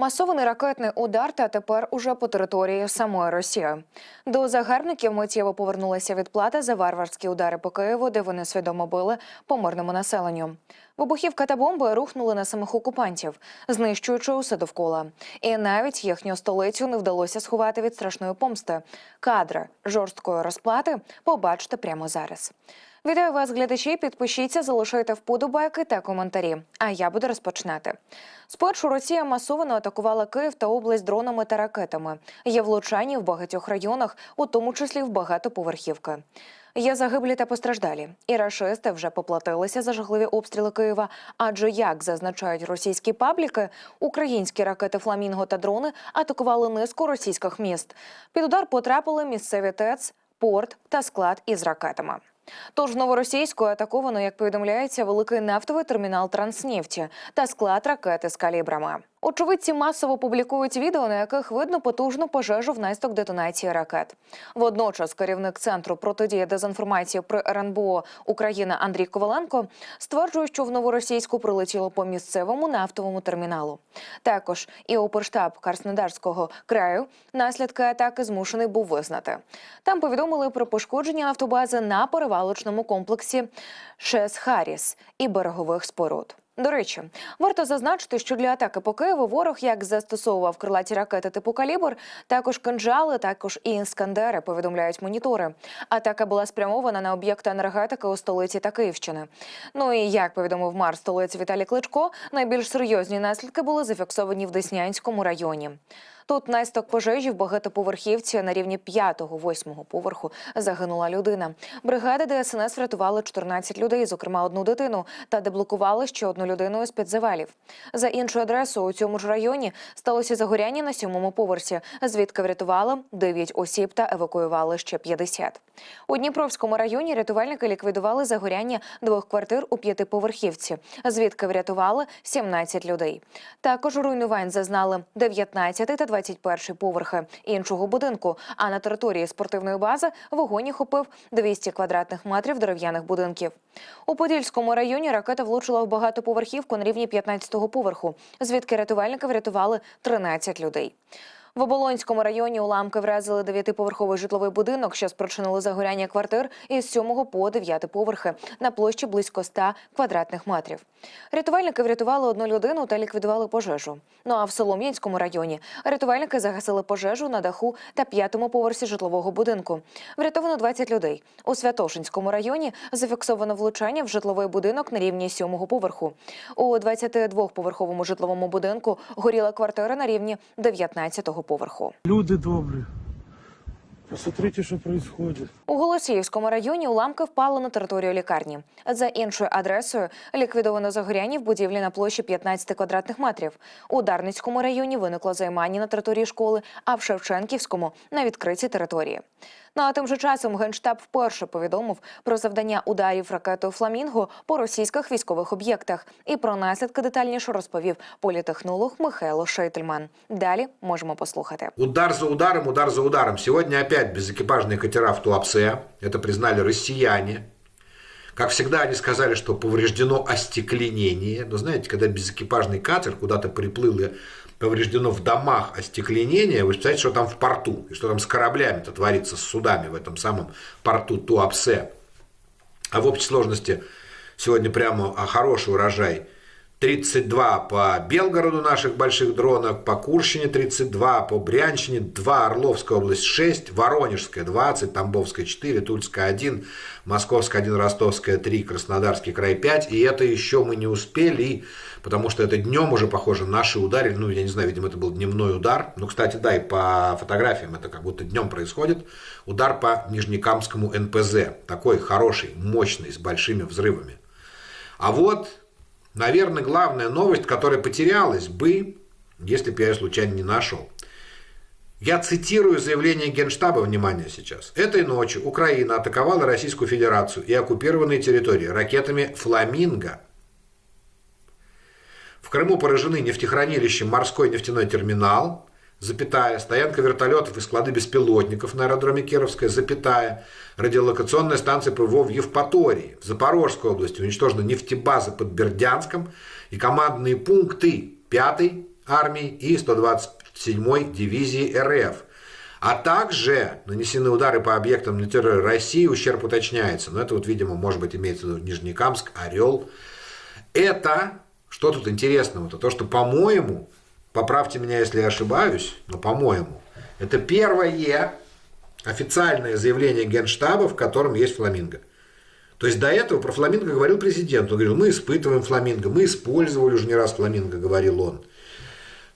Масований ракетний удар та тепер уже по території самої Росії. До загарбників миттєво повернулася відплата за варварські удари по Києву, де вони свідомо били по мирному населенню. Вибухівка та бомби рухнули на самих окупантів, знищуючи усе довкола. І навіть їхню столицю не вдалося сховати від страшної помсти. Кадри жорсткої розплати побачите прямо зараз. Вітаю вас, глядачі. Підпишіться, залишайте вподобайки та коментарі. А я буду розпочинати. Спершу Росія масово атакувала Київ та область дронами та ракетами. Є влучання в багатьох районах, у тому числі в багатоповерхівки. Є загиблі та постраждалі, і рашисти вже поплатилися за жахливі обстріли Києва. Адже як зазначають російські пабліки, українські ракети Фламінго та дрони атакували низку російських міст. Під удар потрапили місцеві ТЕЦ, порт та склад із ракетами. Тож в новоросійську атаковано, як повідомляється, великий нафтовий термінал Транснефті та склад ракети з калібрами. Очевидці масово публікують відео, на яких видно потужну пожежу внаслідок детонації ракет. Водночас керівник центру протидії дезінформації при РНБО України Андрій Коваленко стверджує, що в новоросійську прилетіло по місцевому нафтовому терміналу. Також і оперштаб Краснодарського краю наслідки атаки змушений був визнати. Там повідомили про пошкодження нафтобази на перевалочному комплексі Шес Харіс і берегових споруд. До речі, варто зазначити, що для атаки по Києву ворог як застосовував крилаті ракети типу калібр, також кинжали, також і іскандери. Повідомляють монітори. Атака була спрямована на об'єкти енергетики у столиці та Київщини. Ну і як повідомив мар столиці Віталій Кличко, найбільш серйозні наслідки були зафіксовані в Деснянському районі. Тут насток пожежі в багатоповерхівці на рівні 5-8 поверху загинула людина. Бригади ДСНС врятували 14 людей, зокрема одну дитину, та деблокували ще одну людину з під завалів. За іншу адресу у цьому ж районі сталося загоряння на сьомому поверсі, звідки врятували 9 осіб та евакуювали ще 50. У Дніпровському районі рятувальники ліквідували загоряння двох квартир у п'ятиповерхівці, звідки врятували 17 людей. Також руйнувань зазнали 19 та 21 поверхи іншого будинку. А на території спортивної бази вогонь охопив 200 квадратних метрів дерев'яних будинків. У Подільському районі ракета влучила в багатоповерхівку на рівні 15-го поверху, звідки рятувальники врятували 13 людей. В Оболонському районі уламки вразили дев'ятиповерховий житловий будинок, що спричинили загоряння квартир із 7 по 9 поверхи на площі близько 100 квадратних метрів. Рятувальники врятували одну людину та ліквідували пожежу. Ну а в Солом'янському районі рятувальники загасили пожежу на даху та п'ятому поверсі житлового будинку. Врятовано 20 людей. У Святошинському районі зафіксовано влучання в житловий будинок на рівні 7 поверху. У 22-поверховому житловому будинку горіла квартира на рівні 19-го поверху. Люди добрі. Посмотрите, що відбувається. У Голосіївському районі уламки впали на територію лікарні. За іншою адресою ліквідовано загоряння в будівлі на площі 15 квадратних метрів. У Дарницькому районі виникло займання на території школи, а в Шевченківському на відкритій території. Ну а тим же часом генштаб вперше повідомив про завдання ударів ракетою Фламінго по російських військових об'єктах і про наслідки детальніше розповів політехнолог Михайло Шейтельман. Далі можемо послухати. Удар за ударом, удар за ударом. Сегодня опять безэкипажные катера в Туапсе. Это признали россияне. Как всегда, они сказали, что повреждено остекленение. Но знаете, когда безэкипажный катер куда-то приплыл и повреждено в домах остекленение, вы представляете, что там в порту, и что там с кораблями-то творится, с судами в этом самом порту Туапсе. А в общей сложности сегодня прямо хороший урожай. 32 по Белгороду наших больших дронов, по Курщине 32, по Брянщине 2, Орловская область 6, Воронежская 20, Тамбовская 4, Тульская 1, Московская 1, Ростовская 3, Краснодарский край 5. И это еще мы не успели, потому что это днем уже похоже наши ударили. Ну, я не знаю, видимо, это был дневной удар. Ну, кстати, да, и по фотографиям это как будто днем происходит. Удар по Нижнекамскому НПЗ. Такой хороший, мощный, с большими взрывами. А вот Наверное, главная новость, которая потерялась бы, если бы я ее случайно не нашел. Я цитирую заявление Генштаба, внимание сейчас. Этой ночью Украина атаковала Российскую Федерацию и оккупированные территории ракетами «Фламинго». В Крыму поражены нефтехранилище «Морской нефтяной терминал», запятая, стоянка вертолетов и склады беспилотников на аэродроме Кировская, запятая, радиолокационная станция ПВО в Евпатории, в Запорожской области уничтожена нефтебаза под Бердянском и командные пункты 5 армии и 127-й дивизии РФ. А также нанесены удары по объектам на территории России, ущерб уточняется. Но это вот, видимо, может быть, имеется в виду Нижнекамск, Орел. Это, что тут интересного-то? То, что, по-моему, поправьте меня, если я ошибаюсь, но, по-моему, это первое официальное заявление Генштаба, в котором есть фламинго. То есть до этого про фламинго говорил президент. Он говорил, мы испытываем фламинго, мы использовали уже не раз фламинго, говорил он.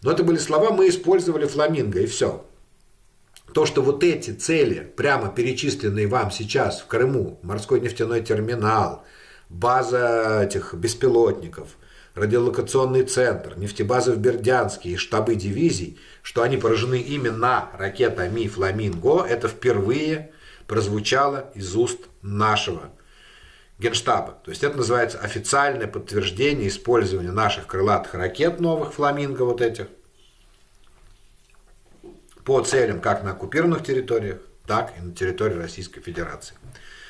Но это были слова, мы использовали фламинго, и все. То, что вот эти цели, прямо перечисленные вам сейчас в Крыму, морской нефтяной терминал, база этих беспилотников, радиолокационный центр, нефтебазы в Бердянске и штабы дивизий, что они поражены именно ракетами «Фламинго», это впервые прозвучало из уст нашего Генштаба. То есть это называется официальное подтверждение использования наших крылатых ракет новых «Фламинго» вот этих по целям как на оккупированных территориях, так і на території Російської Федерації.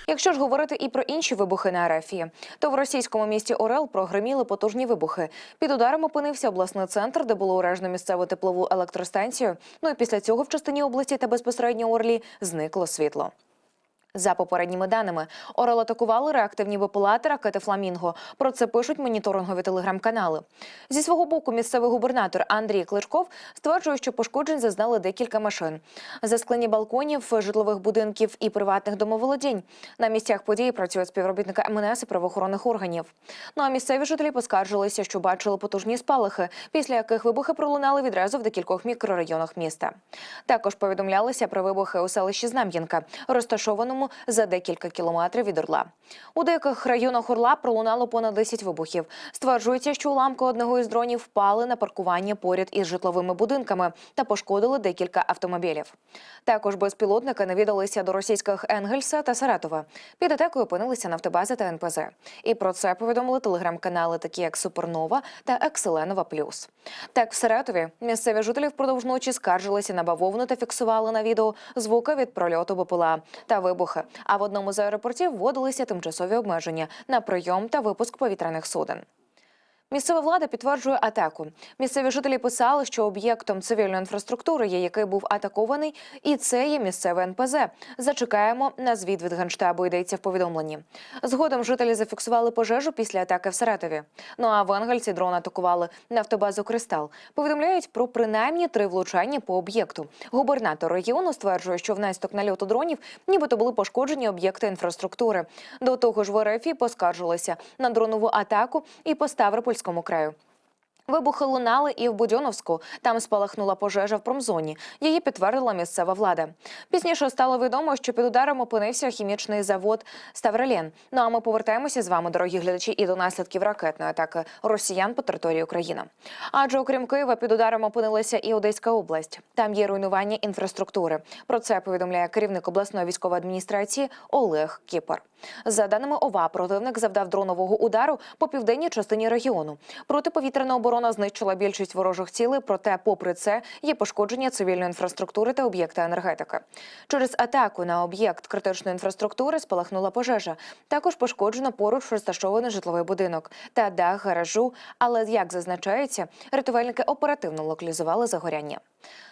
Якщо ж говорити і про інші вибухи на арафії, то в російському місті Орел прогреміли потужні вибухи. Під ударом опинився обласний центр, де було уражено місцеву теплову електростанцію. Ну і після цього в частині області та безпосередньо Орлі зникло світло. За попередніми даними, Орел атакували реактивні БПЛА та ракети Фламінго. Про це пишуть моніторингові телеграм-канали. Зі свого боку, місцевий губернатор Андрій Кличков стверджує, що пошкоджень зазнали декілька машин. Засклені балконів, житлових будинків і приватних домоволодінь. На місцях події працюють співробітники МНС і правоохоронних органів. Ну а місцеві жителі поскаржилися, що бачили потужні спалахи, після яких вибухи пролунали відразу в декількох мікрорайонах міста. Також повідомлялися про вибухи у селищі Знам'янка, розташованому за декілька кілометрів від Орла. У деяких районах Орла пролунало понад 10 вибухів. Стверджується, що уламки одного із дронів впали на паркування поряд із житловими будинками та пошкодили декілька автомобілів. Також безпілотники навідалися до російських Енгельса та Саратова. Під атакою опинилися нафтобази та НПЗ. І про це повідомили телеграм-канали, такі як Супернова та Екселенова Плюс. Так, в Саратові місцеві жителі впродовж ночі скаржилися на бавовну та фіксували на відео звуки від прольоту БПЛА та вибухи. А в одному з аеропортів вводилися тимчасові обмеження на прийом та випуск повітряних суден. Місцева влада підтверджує атаку. Місцеві жителі писали, що об'єктом цивільної інфраструктури є який був атакований, і це є місцеве НПЗ. Зачекаємо на звіт від генштабу. Йдеться в повідомленні. Згодом жителі зафіксували пожежу після атаки в Саратові. Ну а в Енгельсі дрон атакували нафтобазу Кристал. Повідомляють про принаймні три влучання по об'єкту. Губернатор регіону стверджує, що внаслідок нальоту дронів нібито були пошкоджені об'єкти інфраструктури. До того ж, в РФ поскаржилися на дронову атаку і по Ставропольському краю. Вибухи лунали і в Будьоновську. Там спалахнула пожежа в промзоні. Її підтвердила місцева влада. Пізніше стало відомо, що під ударом опинився хімічний завод Ставрелєн. Ну а ми повертаємося з вами, дорогі глядачі, і до наслідків ракетної атаки росіян по території України. Адже окрім Києва під ударом опинилася і Одеська область. Там є руйнування інфраструктури. Про це повідомляє керівник обласної військової адміністрації Олег Кіпер. За даними ОВА, противник завдав дронового удару по південній частині регіону. Протиповітряна оборона знищила більшість ворожих цілей, проте, попри це, є пошкодження цивільної інфраструктури та об'єкта енергетики. Через атаку на об'єкт критичної інфраструктури спалахнула пожежа. Також пошкоджено поруч розташований житловий будинок та дах гаражу. Але як зазначається, рятувальники оперативно локалізували загоряння.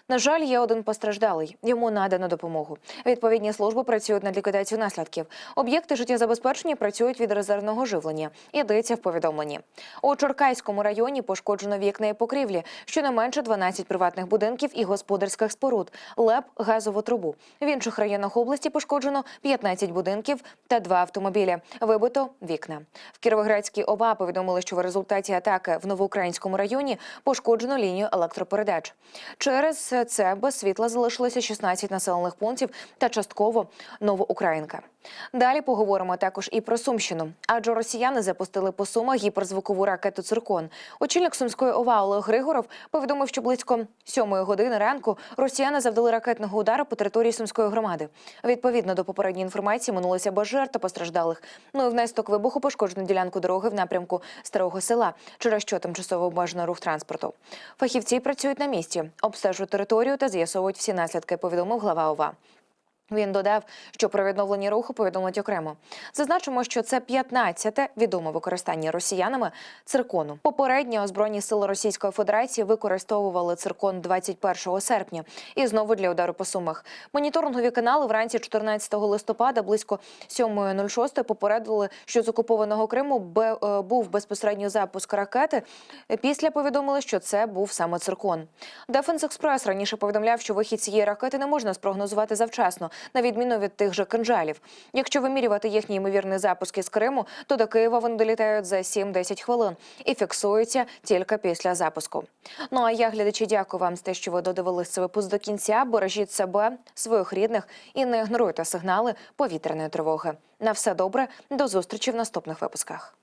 На жаль, є один постраждалий. Йому надано допомогу. Відповідні служби працюють над ліквідацією наслідків. Об'єкти життєзабезпечення працюють від резервного живлення. Йдеться в повідомленні. У Чоркайському районі пошкоджено вікна і покрівлі, щонайменше 12 приватних будинків і господарських споруд, леп, газову трубу. В інших районах області пошкоджено 15 будинків та два автомобілі. Вибито вікна. В Кіровоградській ОВА повідомили, що в результаті атаки в Новоукраїнському районі пошкоджено лінію електропередач. Через це без світла залишилося 16 населених пунктів та частково Новоукраїнка. Далі поговоримо також і про Сумщину, адже росіяни запустили по Сумах гіперзвукову ракету «Циркон». Очільник Сумської ОВА Олег Григоров повідомив, що близько сьомої години ранку росіяни завдали ракетного удару по території Сумської громади. Відповідно до попередньої інформації, минулося без жертв та постраждалих. Ну і внаслідок вибуху пошкоджено ділянку дороги в напрямку старого села, через що тимчасово обмежено рух транспорту. Фахівці працюють на місці, обстежують територію та з'ясовують всі наслідки. Повідомив глава ОВА. Він додав, що про відновлення руху повідомлять окремо. Зазначимо, що це 15-те відоме використання росіянами циркону. Попередньо озброєні сили Російської Федерації використовували циркон 21 серпня і знову для удару по сумах. Моніторингові канали вранці 14 листопада близько 7.06 попередили, що з окупованого Криму е, був безпосередньо запуск ракети. Після повідомили, що це був саме циркон. Дефенс Експрес раніше повідомляв, що вихід цієї ракети не можна спрогнозувати завчасно, на відміну від тих же кинжалів. Якщо вимірювати їхній ймовірний запуск із Криму, то до Києва вони долітають за 7-10 хвилин і фіксуються тільки після запуску. Ну а я, глядачі, дякую вам за те, що ви додивились цей випуск до кінця. Бережіть себе, своїх рідних і не ігноруйте сигнали повітряної тривоги. На все добре, до зустрічі в наступних випусках.